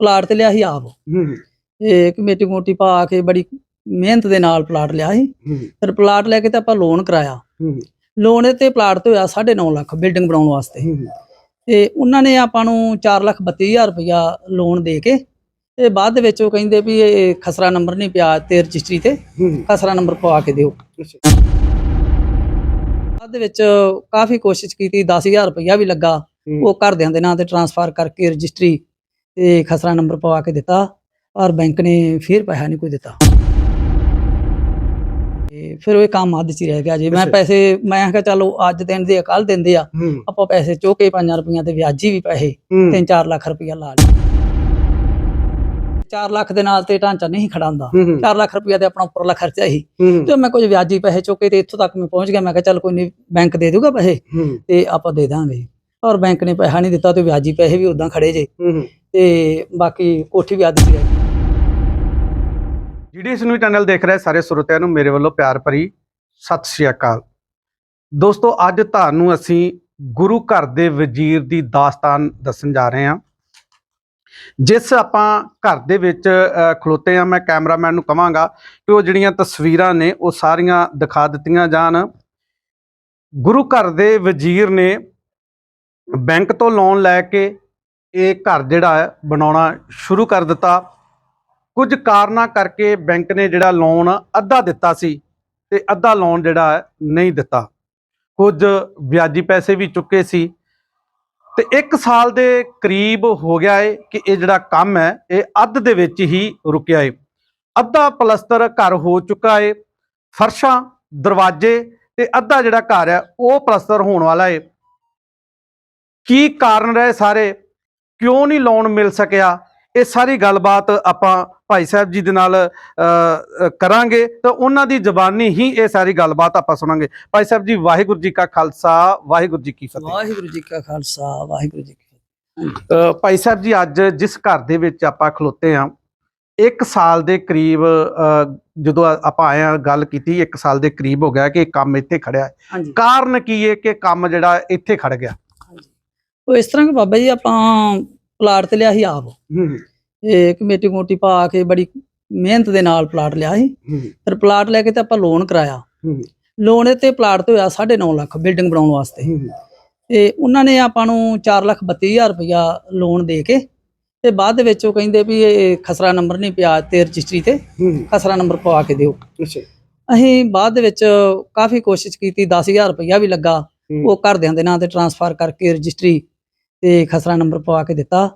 Plot ਤੇ ਲਿਆ ਸੀ ਆਪ। ਹੂੰ ਇਹ ਕਮੇਟੀ ਮੋਟੀ ਪਾ ਕੇ ਬੜੀ ਮਿਹਨਤ ਦੇ ਨਾਲ ਪਲਾਟ ਲਿਆ ਸੀ। ਫਿਰ ਪਲਾਟ ਲੈ ਕੇ ਤਾਂ ਆਪਾਂ ਲੋਨ ਕਰਾਇਆ। ਲੋਨ ਤੇ ਪਲਾਟ ਤੇ ਹੋਇਆ 9.5 ਲੱਖ ਬਿਲਡਿੰਗ ਬਣਾਉਣ ਵਾਸਤੇ। ਤੇ ਉਹਨਾਂ ਨੇ ਆਪਾਂ ਨੂੰ 4 ਲੱਖ 32000 ਰੁਪਇਆ ਲੋਨ ਦੇ ਕੇ ਤੇ ਬਾਅਦ ਦੇ ਵਿੱਚ ਉਹ ਕਹਿੰਦੇ ਵੀ ਇਹ ਖਸਰਾ ਨੰਬਰ ਨਹੀਂ ਪਿਆ ਤੇ ਰਜਿਸਟਰੀ ਤੇ ਖਸਰਾ ਨੰਬਰ ਪਵਾ ਕੇ ਦਿਓ। ਬਾਅਦ ਦੇ ਵਿੱਚ ਕਾਫੀ ਕੋਸ਼ਿਸ਼ ਕੀਤੀ 10000 ਰੁਪਇਆ ਵੀ ਲੱਗਾ। ਉਹ ਘਰਦਿਆਂ ਦੇ ਨਾਂ ਤੇ ਟਰਾਂਸਫਰ ਕਰਕੇ ਰਜਿਸਟਰੀ ਤੇ ਖਸਰਾ ਨੰਬਰ ਪਵਾ ਕੇ ਦਿੱਤਾ ਔਰ ਬੈਂਕ ਨੇ ਫਿਰ ਪੈਸਾ ਨਹੀਂ ਕੋਈ ਦਿੱਤਾ। ਤੇ ਫਿਰ ਉਹ ਕੰਮ ਅੱਧ ਚ ਹੀ ਰਹਿ ਗਿਆ। ਜੀ ਮੈਂ। ਪੈਸੇ ਮੈਂ ਕਿਹਾ ਚਲੋ ਅੱਜ ਦਿਨ ਦੇ ਕੱਲ ਦਿੰਦੇ ਆ ਆਪਾਂ ਪੈਸੇ ਚੋਕੇ 5 ਰੁਪਈਆਂ ਤੇ ਵਿਆਜੀ ਵੀ ਪੈਸੇ ਹੂੰ। 3-4 ਲੱਖ ਰੁਪਈਆ ਲਾ ਲਿਆ 4 ਲੱਖ ਦੇ ਨਾਲ ਤੇ ਢਾਂਚਾ ਨਹੀਂ ਖੜਾ ਹੁੰਦਾ ਹੂੰ ਹੂੰ। 4 ਲੱਖ ਰੁਪਈਆ ਤੇ ਆਪਣਾ ਉੱਪਰਲਾ ਖਰਚਾ ਹੀ ਤੇ ਮੈਂ ਕੁਝ ਵਿਆਜੀ ਪੈਸੇ ਚੁੱਕੇ ਤੇ ਇੱਥੋਂ ਤੱਕ ਮੈਂ ਪਹੁੰਚ ਗਿਆ। ਮੈਂ ਕਿਹਾ ਚੱਲ ਕੋਈ ਨਹੀਂ ਬੈਂਕ ਦੇ ਦੂਗਾ ਪੈਸੇ ਤੇ ਆਪਾਂ ਦੇ ਦਾਂਗੇ। ਔਰ ਬੈਂਕ ਨੇ ਪੈਸਾ ਨਹੀਂ ਦਿੱਤਾ ਤੇ ਵਿਆਜੀ ਪੈਸੇ ਵੀ ਉਦਾਂ ਖੜੇ ਜੇ। ਤੇ ਬਾਕੀ ਕੋਠੀ ਵੀ ਅੱਧ ਚ ਰਹਿ ਗਈ ਜੀਡੀਐਸ ਚੈਨਲ ਦੇਖ ਰਹੇ ਸਾਰੇ ਸਰੋਤਿਆਂ ਨੂੰ ਮੇਰੇ ਵੱਲੋਂ ਪਿਆਰ ਭਰੀ ਸਤਿ ਸ਼੍ਰੀ ਅਕਾਲ। ਦੋਸਤੋ ਅੱਜ ਤੁਹਾਨੂੰ ਅਸੀਂ ਗੁਰੂ ਘਰ ਦੇ ਵਜ਼ੀਰ ਦੀ ਦਾਸਤਾਨ ਦੱਸਣ ਜਾ ਰਹੇ ਹਾਂ। ਜਿਸ ਆਪਾਂ ਘਰ ਦੇ ਵਿੱਚ ਅ, ਖਲੋਤੇ ਆ ਮੈਂ ਕੈਮਰਾਮੈਨ ਨੂੰ ਕਵਾਂਗਾ ਕਿ ਉਹ ਜਿਹੜੀਆਂ ਤਸਵੀਰਾਂ ਨੇ ਉਹ ਸਾਰੀਆਂ ਦਿਖਾ ਦਿੱਤੀਆਂ ਜਾਣ। ਗੁਰੂ ਘਰ ਦੇ ਵਜ਼ੀਰ ਨੇ ਬੈਂਕ ਤੋਂ ਲੋਨ ਲੈ ਕੇ ਇਹ ਘਰ ਜਿਹੜਾ ਹੈ ਬਣਾਉਣਾ ਸ਼ੁਰੂ ਕਰ ਦਿੱਤਾ। ਕੁਝ ਕਾਰਨਾਂ ਕਰਕੇ ਬੈਂਕ ਨੇ ਜਿਹੜਾ ਲੋਨ ਅੱਧਾ ਦਿੱਤਾ ਸੀ ਤੇ ਅੱਧਾ ਲੋਨ ਜਿਹੜਾ ਨਹੀਂ ਦਿੱਤਾ। ਕੁਝ ਵਿਆਜੀ ਪੈਸੇ ਵੀ ਚੁੱਕੇ ਸੀ। ਤੇ 1 ਸਾਲ ਦੇ ਕਰੀਬ ਹੋ ਗਿਆ ਏ ਕਿ ਇਹ ਜਿਹੜਾ ਕੰਮ ਹੈ, ਇਹ ਅੱਧ ਦੇ ਵਿੱਚ ਹੀ ਰੁਕਿਆ ਏ। ਅੱਧਾ ਪਲਸਤਰ ਘਰ ਹੋ ਚੁੱਕਾ ਏ, ਫਰਸ਼ਾਂ, ਦਰਵਾਜ਼ੇ ਤੇ ਅੱਧਾ ਜਿਹੜਾ ਘਰ ਹੈ, ਉਹ ਪਲਸਤਰ ਹੋਣ ਵਾਲਾ ਏ। ਕੀ ਕਾਰਨ ਰਹੇ ਸਾਰੇ? ਕਿਉਂ ਨਹੀਂ ਲੋਨ ਮਿਲ ਸਕਿਆ? ਇਹ ਸਾਰੀ ਗੱਲਬਾਤ ਆਪਾਂ ਭਾਈ ਸਾਹਿਬ ਜੀ ਦੇ ਨਾਲ ਕਰਾਂਗੇ ਤਾਂ ਉਹਨਾਂ ਦੀ ਜ਼ਬਾਨੀ ਹੀ ਇਹ ਸਾਰੀ ਗੱਲਬਾਤ ਆਪਾਂ ਸੁਣਾਂਗੇ। ਭਾਈ ਸਾਹਿਬ ਜੀ ਵਾਹਿਗੁਰੂ ਜੀ ਕਾ ਖਾਲਸਾ ਵਾਹਿਗੁਰੂ ਜੀ ਕੀ ਫਤਿਹ। ਵਾਹਿਗੁਰੂ ਜੀ ਕਾ ਖਾਲਸਾ ਵਾਹਿਗੁਰੂ ਜੀ ਕੀ ਫਤਿਹ। ਭਾਈ ਸਾਹਿਬ ਜੀ ਅੱਜ ਜਿਸ ਘਰ ਦੇ ਵਿੱਚ ਆਪਾਂ ਖਲੋਤੇ ਆ ਇੱਕ ਸਾਲ ਦੇ ਕਰੀਬ ਜਦੋਂ ਆਪਾਂ ਆਏ ਆ ਗੱਲ ਕੀਤੀ ਇੱਕ ਸਾਲ ਦੇ ਕਰੀਬ ਹੋ ਗਿਆ ਕਿ ਕੰਮ ਇੱਥੇ ਖੜਿਆ। ਕਾਰਨ ਕੀ ਹੈ ਕਿ ਕੰਮ ਜਿਹੜਾ ਇੱਥੇ ਖੜ ਗਿਆ? ਉਹ ਇਸ ਤਰ੍ਹਾਂ ਕਿ ਬਾਬਾ ਜੀ ਆਪਾਂ ਪਲਾਟ ਤੇ ਲਿਆ ਸੀ ਆਪ। ਇਹ ਕਮੇਟੀ ਮੋਟੀ ਪਾ ਕੇ ਬੜੀ ਮਿਹਨਤ ਦੇ ਨਾਲ ਪਲਾਟ ਲਿਆ ਸੀ। ਫਿਰ ਪਲਾਟ ਲੈ ਕੇ ਤਾਂ ਆਪਾਂ ਲੋਨ ਕਰਾਇਆ। ਲੋਨ ਤੇ ਪਲਾਟ ਤੇ ਹੋਇਆ 9.5 ਲੱਖ ਬਿਲਡਿੰਗ ਬਣਾਉਣ ਵਾਸਤੇ। ਤੇ ਉਹਨਾਂ ਨੇ ਆਪਾਂ ਨੂੰ 4 ਲੱਖ 32000 ਰੁਪਇਆ ਲੋਨ ਦੇ ਕੇ ਤੇ ਬਾਅਦ ਦੇ ਵਿੱਚ ਉਹ ਕਹਿੰਦੇ ਵੀ ਇਹ ਖਸਰਾ ਨੰਬਰ ਨਹੀਂ ਪਿਆ ਤੇ ਰਜਿਸਟਰੀ ਤੇ ਖਸਰਾ ਨੰਬਰ ਪਵਾ ਕੇ ਦਿਓ। ਅਸੀਂ ਬਾਅਦ ਦੇ ਵਿੱਚ ਕਾਫੀ ਕੋਸ਼ਿਸ਼ ਕੀਤੀ 10000 ਰੁਪਇਆ ਵੀ ਲੱਗਾ। ਉਹ ਘਰਦਿਆਂ ਦੇ ਨਾਂ ਤੇ ਟਰਾਂਸਫਰ ਕਰਕੇ ਰਜਿਸਟਰੀ ਤੇ ਖਸਰਾ ਨੰਬਰ ਪਵਾ ਕੇ ਦਿੱਤਾ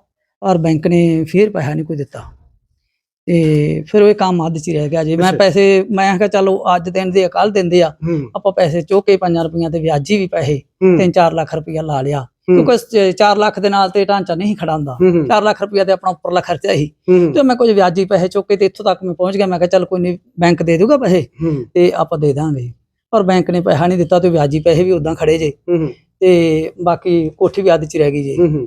ਔਰ ਬੈਂਕ ਨੇ ਫਿਰ ਪੈਸਾ ਨਹੀਂ ਕੋਈ ਦਿੱਤਾ। ਤੇ ਫਿਰ ਉਹ ਇਹ ਕੰਮ ਅੱਧ ਚ ਹੀ ਰਹਿ ਗਿਆ ਜੀ। ਮੈਂ। ਪੈਸੇ ਮੈਂ ਕਿਹਾ ਚਲੋ ਅੱਜ ਦਿਨ ਦੇ ਕੱਲ ਦਿੰਦੇ ਆ। ਆਪਾਂ ਪੈਸੇ ਚੋਕੇ 5 ਰੁਪਈਆਂ ਤੇ ਵਿਆਜੀ ਵੀ ਪੈਸੇ ਹੂੰ। 3-4 ਲੱਖ ਰੁਪਇਆ ਲਾ ਲਿਆ। ਕਿਉਂਕਿ 4 ਲੱਖ ਦੇ ਨਾਲ ਤੇ ਢਾਂਚਾ ਨਹੀਂ ਖੜਾ ਹੁੰਦਾ। ਹੂੰ 4 ਲੱਖ ਰੁਪਇਆ ਤੇ ਆਪਣਾ ਉੱਪਰਲਾ ਖਰਚਾ ਹੀ ਤੇ ਮੈਂ ਕੁਝ ਵਿਆਜੀ ਪੈਸੇ ਚੁੱਕੇ ਤੇ ਇੱਥੋਂ ਤੱਕ ਮੈਂ ਪਹੁੰਚ ਗਿਆ। ਮੈਂ ਕਿਹਾ ਚੱਲ ਕੋਈ ਨਹੀਂ ਬੈਂਕ ਦੇ ਦੂਗਾ ਪੈਸੇ ਤੇ ਆਪਾਂ ਦੇ ਦਾਂਗੇ। ਪਰ ਬੈਂਕ ਨੇ ਪੈਸਾ ਨਹੀਂ ਦਿੱਤਾ ਤੇ ਵਿਆਜੀ ਪੈਸੇ ਵੀ ਉਦਾਂ ਖੜੇ ਜੇ। ਤੇ ਬਾਕੀ ਕੋਠੀ ਵੀ ਅੱਧ ਚ ਰਹਿ ਗਈ ਜੇ। ਹੂੰ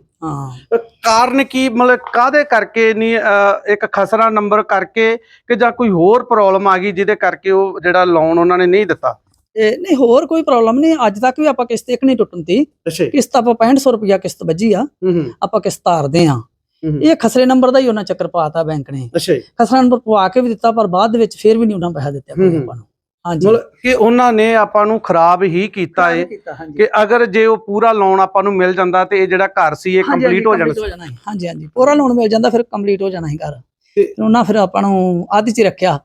ਕਾਰਨ ਕੀ ਮਤਲਬ ਕਾਦੇ ਕਰਕੇ ਨਹੀਂ ਅਹ, ਇੱਕ ਖਸਰਾ ਨੰਬਰ ਕਰਕੇ ਕਿ ਜਾਂ ਕੋਈ ਹੋਰ ਪ੍ਰੋਬਲਮ ਆ ਗਈ ਜਿਹਦੇ ਕਰਕੇ ਉਹ ਜਿਹੜਾ ਲੋਨ ਉਹਨਾਂ ਨੇ ਨਹੀਂ ਦਿੱਤਾ? ਇਹ ਨਹੀਂ ਹੋਰ ਕੋਈ ਪ੍ਰੋਬਲਮ ਨਹੀਂ ਅੱਜ ਤੱਕ ਵੀ ਆਪਾਂ ਕਿਸ਼ਤ ਇੱਕ ਨਹੀਂ ਟੁੱਟਣ ਤੀ ਅੱਛਾ ਕਿਸ਼ਤ ਆਪਾਂ 6500 ਰੁਪਇਆ ਕਿਸ਼ਤ ਵੱਜੀ ਆ। ਹੂੰ ਆਪਾਂ ਕਿਸ਼ਤ ਤਾਰਦੇ ਆ ਇਹ ਖਸਰੇ ਨੰਬਰ ਦਾ ਹੀ ਉਹਨਾਂ ਚੱਕਰ ਪਾਤਾ ਬੈਂਕ ਨੇ। ਅੱਛਾ ਖਸਰਾ ਨੰਬਰ ਪਵਾ ਕੇ ਵੀ ਦਿੱਤਾ ਪਰ ਬਾਅਦ ਦੇ ਵਿੱਚ ਫਿਰ ਵੀ ਨਹੀਂ ਉਹਨਾਂ ਪੈਸਾ ਦਿੱਤਾ ਕੋਈ ਹੂੰ। ਆਪਾਂ ਨੂੰ। ਮਤਲਬ ਕਿ ਉਹਨਾਂ ਨੇ ਆਪਾਂ ਨੂੰ ਖਰਾਬ ਹੀ ਕੀਤਾ ਏ ਕਿ ਅਗਰ ਜੇ ਉਹ ਪੂਰਾ ਲੋਨ ਆਪਾਂ ਨੂੰ ਮਿਲ ਜਾਂਦਾ ਤੇ ਇਹ ਜਿਹੜਾ ਘਰ ਸੀ ਇਹ ਕੰਪਲੀਟ ਹੋ ਜਾਣਾ ਸੀ। ਹਾਂਜੀ ਹਾਂਜੀ। ਪੂਰਾ ਲੋਨ ਮਿਲ ਜਾਂਦਾ ਫਿਰ ਕੰਪਲੀਟ ਹੋ ਜਾਣਾ ਸੀ ਘਰ। ਤੇ ਉਹਨਾਂ ਫਿਰ ਆਪਾਂ ਨੂੰ ਆਧੀ ਚ ਰੱਖਿਆ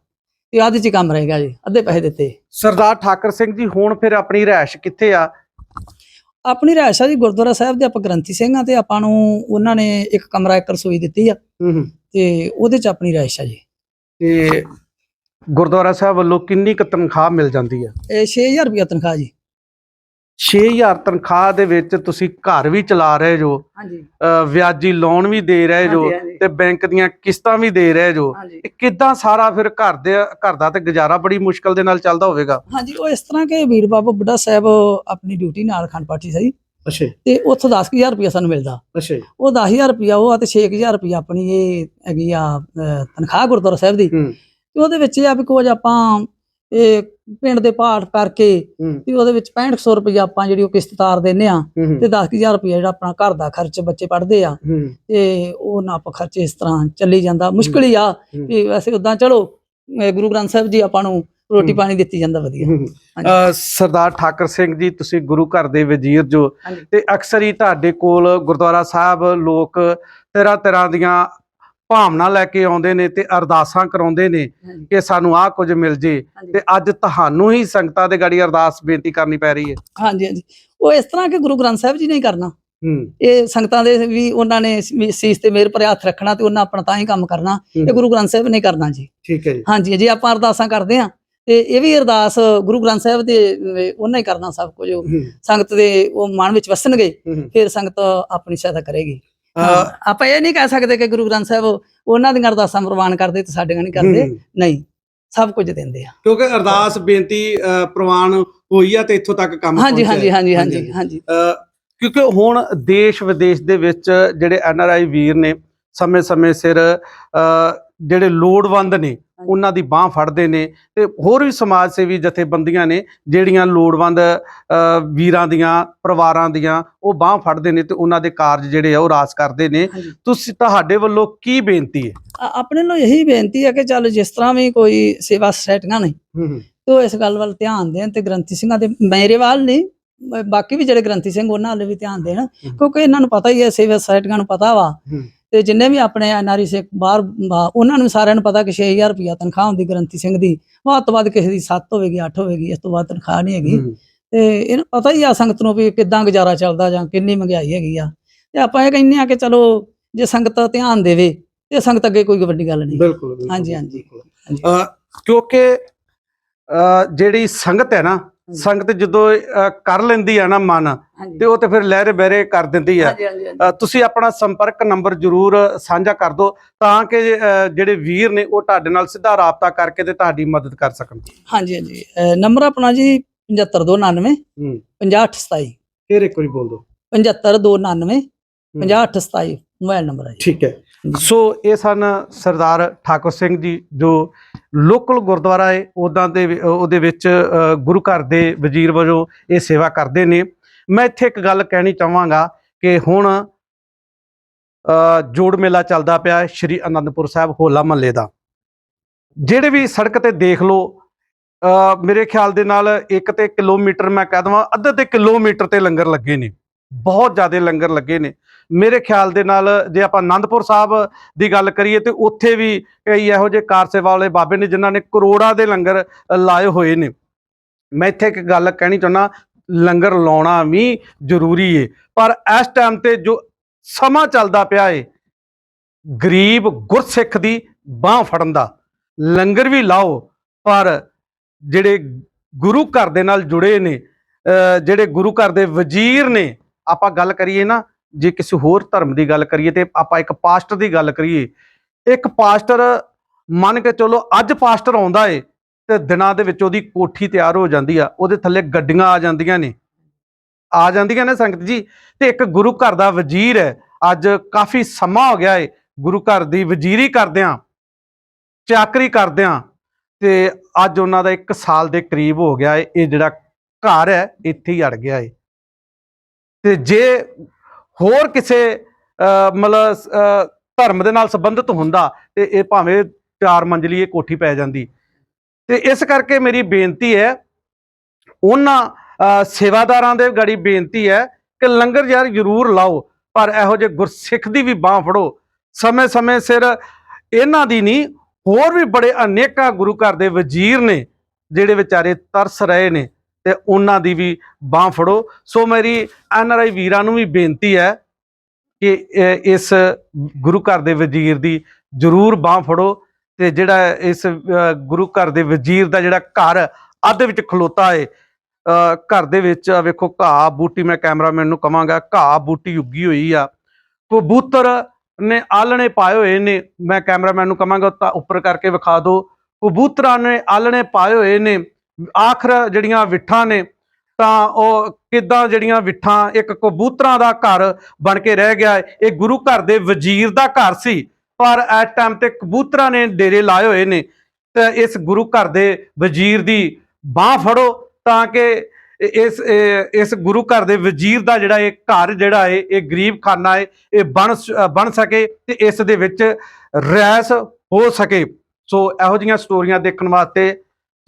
ਤੇ ਆਧੀ ਚ ਕੰਮ ਰਹੇਗਾ ਜੀ ਅੱਧੇ ਪੈਸੇ ਦਿੱਤੇ। ਸਰਦਾਰ ਠਾਕਰ ਸਿੰਘ ਜੀ ਹੁਣ ਫਿਰ ਆਪਣੀ ਰਹਿائش ਕਿੱਥੇ ਆ? ਆਪਣੀ ਰਹਿਸ਼ਾ ਜੀ ਗੁਰਦੁਆਰਾ ਸਾਹਿਬ ਦੇ ਆਪਾਂ ਗ੍ਰੰਥੀ ਸਿੰਘ ਆ ਤੇ ਆਪਾਂ ਨੂੰ ਉਹਨਾਂ ਨੇ ਇੱਕ ਕਮਰਾ ਇੱਕ ਰਸੋਈ ਦਿੱਤੀ ਆ। ਤੇ ਉਹਦੇ ਚ ਆਪਣੀ ਰਹਿਸ਼ਾ ਜੀ। ਤੇ ਗੁਰਦੁਆਰਾ ਸਾਹਿਬ ਵੱਲੋਂ ਕਿੰਨੀ ਕੁ ਤਨਖਾਹ ਮਿਲ ਜਾਂਦੀ ਹੈ? ਇਹ 6000 ਰੁਪਇਆ ਤਨਖਾਹ ਜੀ। 6000 ਤਨਖਾਹ ਦੇ ਵਿੱਚ ਤੁਸੀਂ ਘਰ ਵੀ ਚਲਾ ਰਹੇ ਜੋ ਹਾਂਜੀ। ਵਿਆਜੀ ਲੋਨ ਵੀ ਦੇ ਰਹੇ ਜੋ। ਤੇ ਬੈਂਕ ਦੀਆਂ ਕਿਸ਼ਤਾਂ ਵੀ ਦੇ ਰਹੇ ਜੋ। ਕਿੱਦਾਂ ਸਾਰਾ ਫਿਰ ਘਰ ਦੇ ਘਰ ਦਾ ਤੇ ਗੁਜ਼ਾਰਾ ਬੜੀ ਮੁਸ਼ਕਲ ਦੇ ਨਾਲ ਚੱਲਦਾ ਹੋਵੇਗਾ? ਹਾਂਜੀ ਉਹ ਇਸ ਤਰ੍ਹਾਂ ਕਿ ਵੀਰ ਬਾਬਾ ਬੁੱਢਾ ਸਾਹਿਬ ਆਪਣੀ ਡਿਊਟੀ ਨਾਲ ਖੰਡ ਪਾਠੀ ਸਹੀ। ਅੱਛਾ ਤੇ ਉੱਥੋਂ 10000 ਰੁਪਇਆ ਸਾਨੂੰ ਮਿਲਦਾ। ਅੱਛਾ ਉਹ 10000 ਰੁਪਇਆ ਉਹ ਆ ਤੇ 6000 ਰੁਪਇਆ ਆਪਣੀ ਇਹ ਹੈਗੀ ਆ ਤਨਖਾਹ ਗੁਰਦੁਆਰਾ ਸਾਹਿਬ ਦੀ। ਹੂੰ। ਤੇ ਉਹਦੇ ਵਿੱਚ ਇਹ ਆ ਵੀ ਕੁਝ ਆਪਾਂ ਇਹ ਪਿੰਡ ਦੇ ਪਾਠ ਕਰਕੇ ਵੀ ਉਹਦੇ ਵਿੱਚ 6500 ਰੁਪਇਆ ਆਪਾਂ ਜਿਹੜੀ ਉਹ ਕਿਸ਼ਤ ਤਾਰ ਦਿੰਨੇ ਆ ਤੇ 10000 ਰੁਪਇਆ ਜਿਹੜਾ ਆਪਣਾ ਘਰ ਦਾ ਖਰਚ ਬੱਚੇ ਪੜ੍ਹਦੇ ਆ ਤੇ ਉਹ ਨਾ ਆਪਾਂ ਖਰਚੇ ਇਸ ਤਰ੍ਹਾਂ ਚੱਲੀ ਜਾਂਦਾ। ਮੁਸ਼ਕਲ ਹੀ ਆ। ਵੀ ਵੈਸੇ ਉਦਾਂ ਚਲੋ ਗੁਰੂ ਗ੍ਰੰਥ ਸਾਹਿਬ ਜੀ ਆਪਾਂ ਨੂੰ ਰੋਟੀ। ਪਾਣੀ ਦਿੱਤੀ ਜਾਂਦਾ ਵਧੀਆ। ਸਰਦਾਰ ਠਾਕਰ ਸਿੰਘ ਜੀ ਤੁਸੀਂ ਗੁਰੂ ਘਰ ਦੇ ਵਜ਼ੀਰ ਜੋ। ਤੇ ਅਕਸਰ ਹੀ ਤੁਹਾਡੇ ਕੋਲ ਗੁਰਦੁਆਰਾ ਸਾਹਿਬ ਲੋਕ ਤਰ੍ਹਾਂ ਤਰ੍ਹਾਂ ਦੀਆਂ ਭਾਵਨਾ ਲੈ ਕੇ ਆਉਂਦੇ ਨੇ ਤੇ ਅਰਦਾਸਾਂ ਕਰਾਉਂਦੇ ਨੇ ਕਿ ਸਾਨੂੰ ਆਹ ਕੁਝ ਮਿਲ ਜੇ। ਤੇ ਅੱਜ ਤੁਹਾਨੂੰ ਹੀ ਸੰਗਤਾਂ ਦੇ ਗਾੜੀ ਅਰਦਾਸ ਬੇਨਤੀ ਕਰਨੀ ਪੈ ਰਹੀ ਹੈ। ਹਾਂਜੀ ਹਾਂਜੀ। ਉਹ ਇਸ ਤਰ੍ਹਾਂ ਕਿ ਗੁਰੂ ਗ੍ਰੰਥ ਸਾਹਿਬ ਜੀ ਨੇ ਕਰਨਾ। ਇਹ ਸੰਗਤਾਂ ਦੇ ਵੀ ਉਹਨਾਂ ਨੇ ਸੀਸ ਤੇ ਮੇਰ ਭਰੇ ਹੱਥ ਰੱਖਣਾ ਤੇ ਉਹਨਾਂ ਆਪਣਾ ਤਾਂ ਹੀ ਕੰਮ ਕਰਨਾ ਇਹ। ਗੁਰੂ ਗ੍ਰੰਥ ਸਾਹਿਬ ਨੇ ਕਰਨਾ ਜੀ। ਠੀਕ ਹੈ ਜੀ। ਹਾਂਜੀ ਜੇ ਆਪਾਂ ਅਰਦਾਸਾਂ ਕਰਦੇ ਆ ਤੇ ਇਹ ਵੀ ਅਰਦਾਸ ਗੁਰੂ ਗ੍ਰੰਥ ਸਾਹਿਬ ਦੇ ਉਹਨਾਂ ਹੀ ਕਰਨਾ ਸਭ ਕੁਝ। ਸੰਗਤ ਦੇ ਉਹ ਮਨ ਵਿੱਚ ਵਸਣਗੇ। ਫਿਰ ਸੰਗਤ ਆਪਣੀ ਸਹਾਇਤਾ ਕਰੇਗੀ। ਆਪਾਂ ਇਹ ਨਹੀਂ ਕਹਿ ਸਕਦੇ ਕਿ ਗੁਰੂ ਗ੍ਰੰਥ ਸਾਹਿਬ ਉਹਨਾਂ ਦੀਆਂ ਅਰਦਾਸਾਂ ਪ੍ਰਵਾਨ ਕਰਦੇ ਤੇ ਸਾਡੀਆਂ ਨਹੀਂ ਕਰਦੇ। ਨਹੀਂ ਸਭ ਕੁਝ ਦਿੰਦੇ ਆ। ਕਿਉਂਕਿ ਅਰਦਾਸ ਬੇਨਤੀ ਪ੍ਰਵਾਨ ਹੋਈ ਆ ਤੇ ਇੱਥੋਂ ਤੱਕ ਕੰਮ ਹਾਂਜੀ ਹਾਂਜੀ। ਹਾਂਜੀ ਹਾਂਜੀ ਹਾਂਜੀ। ਕਿਉਂਕਿ ਹੁਣ ਦੇਸ਼ ਵਿਦੇਸ਼ ਦੇ ਵਿੱਚ ਜਿਹੜੇ ਐਨ ਆਰ ਆਈ ਵੀਰ ਨੇ ਸਮੇਂ-ਸਮੇਂ ਸਿਰ ਜਿਹੜੇ ਲੋੜਵੰਦ ਨੇ ਉਹਨਾਂ ਦੀ ਬਾਹ ਫੜਦੇ ਨੇ ਤੇ ਹੋਰ ਵੀ ਸਮਾਜ ਸੇਵੀ ਜਥੇਬੰਦੀਆਂ ਨੇ ਜਿਹੜੀਆਂ ਲੋੜਵੰਦ ਵੀਰਾਂ ਦੀਆਂ ਪਰਿਵਾਰਾਂ ਦੀਆਂ ਉਹ ਬਾਹ ਫੜਦੇ ਨੇ ਤੇ ਉਹਨਾਂ ਦੇ ਕਾਰਜ ਜਿਹੜੇ ਆ ਉਹ ਰਾਸ ਕਰਦੇ ਨੇ। ਤੁਸੀਂ ਤੁਹਾਡੇ ਵੱਲੋਂ ਕੀ ਬੇਨਤੀ ਹੈ? ਆਪਣੇ ਨੂੰ ਇਹੀ ਬੇਨਤੀ ਹੈ ਕਿ ਚੱਲ ਜਿਸ ਤਰ੍ਹਾਂ ਵੀ ਕੋਈ ਸੇਵਾ ਸੋਸਾਇਟੀਆਂ ਨੇ ਤੇ ਇਸ ਗੱਲ ਵੱਲ ਧਿਆਨ ਦੇਣ ਤੇ ਗ੍ਰੰਥੀ ਸਿੰਘਾਂ ਦੇ ਮੇਰੇ ਵੱਲ ਨਹੀਂ ਬਾਕੀ ਵੀ ਜਿਹੜੇ ਗ੍ਰੰਥੀ ਸਿੰਘ ਉਹਨਾਂ ਵੱਲ ਵੀ ਧਿਆਨ ਦੇਣ ਕਿਉਂਕਿ ਇਹਨਾਂ ਨੂੰ ਪਤਾ ਹੀ ਹੈ ਸੇਵਾ ਸੋਸਾਇਟੀਆਂ ਨੂੰ ਪਤਾ ਵਾ। ਤੇ ਜਿੰਨੇ ਵੀ ਆਪਣੇ ਐਨਆਰਈ ਸਿੱਖ ਬਾਹਰ ਉਹਨਾਂ ਨੂੰ ਸਾਰਿਆਂ ਨੂੰ ਪਤਾ ਕਿ 6000 ਰੁਪਇਆ ਤਨਖਾਹ ਹੁੰਦੀ ਗ੍ਰੰਥੀ ਸਿੰਘ ਦੀ। ਵੱਧ ਤੋਂ ਵੱਧ ਕਿਸੇ ਦੀ 7 ਹੋਵੇਗੀ 8 ਹੋਵੇਗੀ ਇਸ ਤੋਂ ਵੱਧ ਤਨਖਾਹ ਨਹੀਂ ਹੈਗੀ। ਤੇ ਇਹਨੂੰ ਪਤਾ ਹੀ ਆ ਸੰਗਤ ਨੂੰ ਵੀ ਕਿੱਦਾਂ ਗੁਜ਼ਾਰਾ ਚੱਲਦਾ ਜਾਂ ਕਿੰਨੀ ਮਹਿੰਗਾਈ ਹੈਗੀ ਆ। ਤੇ ਆਪਾਂ ਇਹ ਕਹਿੰਦੇ ਆ ਕਿ ਚਲੋ ਜੇ ਸੰਗਤ ਧਿਆਨ ਦੇਵੇ ਤੇ ਸੰਗਤ ਅੱਗੇ ਕੋਈ ਵੱਡੀ ਗੱਲ ਨਹੀਂ। ਬਿਲਕੁਲ ਹਾਂਜੀ, ਹਾਂਜੀ। ਕਿਉਂਕਿ ਜਿਹੜੀ ਸੰਗਤ ਹੈ ਨਾ ਸੰਗਤ ਜਦੋਂ ਕਰ ਲੈਂਦੀ ਆ ਨਾ ਮਨ ਤੇ ਉਹ ਤੇ ਫਿਰ ਲਹਿਰੇ ਬਹਿਰੇ ਕਰ ਦਿੰਦੀ ਆ। ਤੁਸੀਂ ਆਪਣਾ ਸੰਪਰਕ ਨੰਬਰ ਜ਼ਰੂਰ ਸਾਂਝਾ ਕਰ ਦਿਓ ਤਾਂ ਕਿ ਜਿਹੜੇ ਵੀਰ ਨੇ ਉਹ ਤੁਹਾਡੇ ਨਾਲ ਸਿੱਧਾ ਰਾਬਤਾ ਕਰਕੇ ਤੇ ਤੁਹਾਡੀ ਮਦਦ ਕਰ ਸਕਣ। ਹਾਂਜੀ ਹਾਂਜੀ। ਨੰਬਰ ਆਪਣਾ ਜੀ 75299 ਹੂੰ। 5827 ਫਿਰ ਇੱਕ ਵਾਰੀ ਬੋਲ ਦਿਓ। 75299 5827 ਮੋਬਾਈਲ ਨੰਬਰ ਹੈ ਠੀਕ ਹੈ। ਸੋ ਇਹ ਸਨ ਸਰਦਾਰ ਠਾਕੁਰ ਸਿੰਘ ਜੀ, ਜੋ ਲੋਕਲ ਗੁਰਦੁਆਰਾ ਹੈ ਉਦਾਂ ਦੇ ਉਹਦੇ ਵਿੱਚ ਗੁਰੂ ਘਰ ਦੇ ਵਜ਼ੀਰ ਵਜੋਂ ਇਹ ਸੇਵਾ ਕਰਦੇ ਨੇ। ਮੈਂ ਇੱਥੇ ਇੱਕ ਗੱਲ ਕਹਿਣੀ ਚਾਹਾਂਗਾ ਕਿ ਹੁਣ ਜੋੜ ਮੇਲਾ ਚੱਲਦਾ ਪਿਆ ਹੈ ਸ਼੍ਰੀ ਅਨੰਦਪੁਰ ਸਾਹਿਬ ਹੋਲਾ ਮਹੱਲੇ ਦਾ। ਜਿਹੜੇ ਵੀ ਸੜਕ ਤੇ ਦੇਖ ਲਓ ਮੇਰੇ ਖਿਆਲ ਦੇ ਨਾਲ ਇੱਕ ਤੇ ਕਿਲੋਮੀਟਰ ਮੈਂ ਕਹਿ ਦਵਾਂ, ਅੱਧੇ ਤੇ ਕਿਲੋਮੀਟਰ ਤੇ ਲੰਗਰ ਲੱਗੇ ਨੇ। ਬਹੁਤ ਜ਼ਿਆਦਾ ਲੰਗਰ ਲੱਗੇ ਨੇ। ਮੇਰੇ ਖਿਆਲ ਦੇ ਨਾਲ ਜੇ ਆਪਾਂ ਆਨੰਦਪੁਰ ਸਾਹਿਬ ਦੀ ਗੱਲ ਕਰੀਏ ਤੇ ਉੱਥੇ ਵੀ ਕਈ ਇਹੋ ਜਿਹੇ ਕਾਰ ਸੇਵਾ ਵਾਲੇ ਬਾਬੇ ਨੇ ਜਿਨ੍ਹਾਂ ਨੇ ਕਰੋੜਾਂ ਦੇ ਲੰਗਰ ਲਾਏ ਹੋਏ ਨੇ। ਮੈਂ ਇੱਥੇ ਇੱਕ ਗੱਲ ਕਹਿਣੀ ਚਾਹੁੰਦਾ ਲੰਗਰ ਲਾਉਣਾ ਵੀ ਜ਼ਰੂਰੀ ਏ। ਪਰ ਇਸ ਟਾਈਮ ਤੇ ਜੋ ਸਮਾਂ ਚੱਲਦਾ ਪਿਆ ਏ ਗਰੀਬ ਗੁਰਸਿੱਖ ਦੀ ਬਾਹ ਫੜਨ ਦਾ ਲੰਗਰ ਵੀ ਲਾਓ ਪਰ ਜਿਹੜੇ ਗੁਰੂ ਘਰ ਦੇ ਨਾਲ ਜੁੜੇ ਨੇ ਅ, ਜਿਹੜੇ ਗੁਰੂ ਘਰ ਦੇ ਵਜ਼ੀਰ ਨੇ ਆਪਾਂ ਗੱਲ ਕਰੀਏ ਨਾ, ਜੇ ਕਿਸੇ ਹੋਰ ਧਰਮ ਦੀ ਗੱਲ ਕਰੀਏ ਤੇ ਆਪਾਂ ਇੱਕ ਪਾਸਟਰ ਦੀ ਗੱਲ ਕਰੀਏ, ਇੱਕ ਪਾਸਟਰ ਮੰਨ ਕੇ ਚਲੋ ਅੱਜ ਪਾਸਟਰ ਆਉਂਦਾ ਏ ਤੇ ਦਿਨਾਂ ਦੇ ਵਿੱਚ ਉਹਦੀ ਕੋਠੀ ਤਿਆਰ ਹੋ ਜਾਂਦੀ ਆ, ਉਹਦੇ ਥੱਲੇ ਗੱਡੀਆਂ ਆ ਜਾਂਦੀਆਂ ਨੇ। ਆ ਜਾਂਦੀਆਂ ਨੇ ਸੰਗਤ ਜੀ, ਤੇ ਇੱਕ ਗੁਰੂ ਘਰ ਦਾ ਵਜ਼ੀਰ ਹੈ, ਅੱਜ ਕਾਫੀ ਸਮਾਂ ਹੋ ਗਿਆ ਏ, ਗੁਰੂ ਘਰ ਦੀ ਵਜ਼ੀਰੀ ਕਰਦਿਆਂ ਚਾਕਰੀ ਕਰਦਿਆਂ ਤੇ ਅੱਜ ਉਹਨਾਂ ਦਾ 1 ਸਾਲ ਦੇ ਕਰੀਬ ਹੋ ਗਿਆ ਏ, ਇਹ ਜਿਹੜਾ ਘਰ ਹੈ, ਇੱਥੇ ਹੀ ਅੜ ਗਿਆ ਏ। ਤੇ ਜੇ ਹੋਰ ਕਿਸੇ ਮਤਲਬ ਧਰਮ ਦੇ ਨਾਲ ਸੰਬੰਧਿਤ ਹੁੰਦਾ, ਤੇ ਇਹ ਭਾਵੇਂ ਚਾਰ ਮੰਜ਼ਲੀ ਇਹ ਕੋਠੀ ਪੈ ਜਾਂਦੀ। ਤੇ ਇਸ ਕਰਕੇ ਮੇਰੀ ਬੇਨਤੀ ਹੈ, ਉਹਨਾਂ ਸੇਵਾਦਾਰਾਂ ਦੇ ਗੜੀ ਬੇਨਤੀ ਹੈ ਕਿ ਲੰਗਰ ਯਾਰ ਜ਼ਰੂਰ ਲਾਓ, ਪਰ ਇਹੋ ਜਿਹੇ ਗੁਰਸਿੱਖ ਦੀ ਵੀ ਬਾਹ ਫੜੋ। ਸਮੇਂ-ਸਮੇਂ ਸਿਰ ਇਹਨਾਂ ਦੀ ਨਹੀਂ, ਹੋਰ ਵੀ ਬੜੇ ਅਨੇਕਾਂ ਗੁਰੂ ਘਰ ਦੇ ਵਜ਼ੀਰ ਨੇ, ਜਿਹੜੇ ਵਿਚਾਰੇ ਤਰਸ ਰਹੇ ਨੇ। ਤੇ ਉਹਨਾਂ ਦੀ ਵੀ ਬਾਹ ਫੜੋ। ਸੋ ਮੇਰੀ ਐਨ ਆਰ ਆਈ ਵੀਰਾਂ ਨੂੰ ਵੀ ਬੇਨਤੀ ਹੈ ਕਿ ਇਸ ਗੁਰੂ ਘਰ ਦੇ ਵਜ਼ੀਰ ਦੀ ਜ਼ਰੂਰ ਬਾਹ ਫੜੋ ਤੇ ਜਿਹੜਾ ਇਸ ਗੁਰੂ ਘਰ ਦੇ ਵਜ਼ੀਰ ਦਾ ਜਿਹੜਾ ਘਰ ਅੱਧ ਵਿੱਚ ਖਲੋਤਾ ਏ ਅ, ਘਰ ਦੇ ਵਿੱਚ ਵੇਖੋ ਘਾਹ ਬੂਟੀ ਮੈਂ ਕੈਮਰਾਮੈਨ ਨੂੰ ਕਵਾਂਗਾ ਘਾਹ ਬੂਟੀ ਉੱਗੀ ਹੋਈ ਆ। ਕਬੂਤਰ ਨੇ ਆਲਣੇ ਪਾਏ ਹੋਏ ਨੇ ਮੈਂ ਕੈਮਰਾਮੈਨ ਨੂੰ ਕਵਾਂਗਾ ਤਾਂ ਉੱਪਰ ਕਰਕੇ ਵਿਖਾ ਦਿਓ। ਕਬੂਤਰਾਂ ਨੇ ਆਲਣੇ ਪਾਏ ਹੋਏ ਨੇ ਆਖਰ ਜਿਹੜੀਆਂ ਵਿਠਾਂ ਨੇ, ਤਾਂ ਉਹ ਕਿੱਦਾਂ ਜਿਹੜੀਆਂ ਵਿਠਾਂ, ਇੱਕ ਕਬੂਤਰਾਂ ਦਾ ਘਰ ਬਣ ਕੇ ਰਹਿ ਗਿਆ ਇਹ ਗੁਰੂ ਘਰ ਦੇ ਵਜ਼ੀਰ ਦਾ ਘਰ ਸੀ, ਪਰ ਐਟ ਟਾਈਮ ਤੇ ਕਬੂਤਰਾਂ ਨੇ ਡੇਰੇ ਲਾਏ ਹੋਏ ਨੇ। ਤੇ ਇਸ ਗੁਰੂ ਘਰ ਦੇ ਵਜ਼ੀਰ ਦੀ ਬਾਹ ਫੜੋ ਤਾਂ ਕਿ ਇਸ ਇਸ ਗੁਰੂ ਘਰ ਦੇ ਵਜ਼ੀਰ ਦਾ ਜਿਹੜਾ ਇਹ ਘਰ ਜਿਹੜਾ ਹੈ, ਇਹ ਗਰੀਬ ਖਾਨਾ ਹੈ, ਇਹ ਬਣ ਬਣ ਸਕੇ ਤੇ ਇਸ ਦੇ ਵਿੱਚ ਰੈਸ ਹੋ ਸਕੇ। ਸੋ ਇਹੋ ਜੀਆਂ ਸਟੋਰੀਆਂ ਦੇਖਣ ਵਾਸਤੇ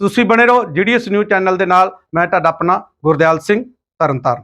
ਤੁਸੀਂ ਬਣੇ ਰਹੋ ਜੀਡੀਐਸ ਨਿਊਜ਼ ਚੈਨਲ ਦੇ ਨਾਲ। ਮੈਂ ਤੁਹਾਡਾ ਆਪਣਾ ਗੁਰਦਿਆਲ ਸਿੰਘ ਤਰਨਤਾਰਨ।